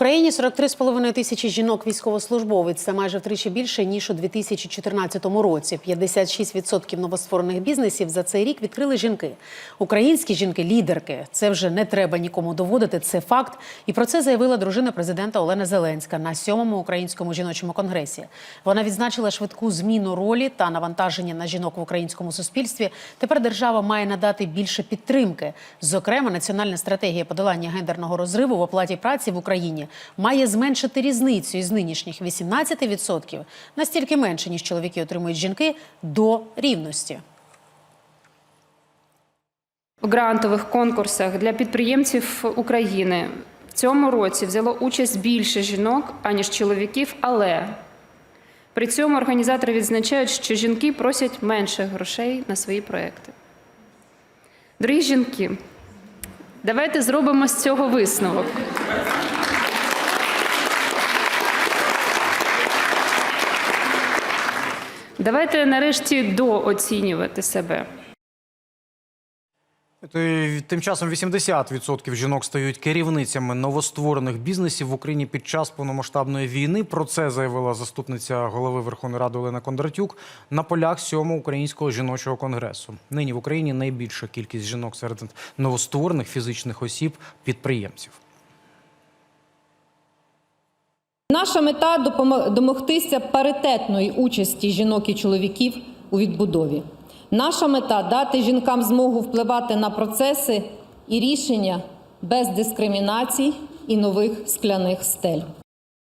Україні 43,5 тисячі жінок військовослужбовець. Це майже втричі більше ніж у 2014 році. 56% новостворених бізнесів за цей рік відкрили жінки. Українські жінки-лідерки. Це вже не треба нікому доводити. Це факт. І про це заявила дружина президента Олена Зеленська на сьомому українському жіночому конгресі. Вона відзначила швидку зміну ролі та навантаження на жінок в українському суспільстві. Тепер держава має надати більше підтримки. Зокрема, національна стратегія подолання гендерного розриву в оплаті праці в Україні має зменшити різницю із нинішніх 18% на стільки менше, ніж чоловіки отримують жінки, до рівності. В грантових конкурсах для підприємців України в цьому році взяло участь більше жінок, аніж чоловіків, але при цьому організатори відзначають, що жінки просять менше грошей на свої проекти. Дорогі жінки, давайте зробимо з цього висновок. Давайте нарешті дооцінювати себе. Тим часом 80% жінок стають керівницями новостворених бізнесів в Україні під час повномасштабної війни. Про це заявила заступниця голови Верховної Ради Олена Кондратюк на полях сьомого українського жіночого конгресу. Нині в Україні найбільша кількість жінок серед новостворених фізичних осіб підприємців. Наша мета домогтися паритетної участі жінок і чоловіків у відбудові. Наша мета дати жінкам змогу впливати на процеси і рішення без дискримінацій і нових скляних стель.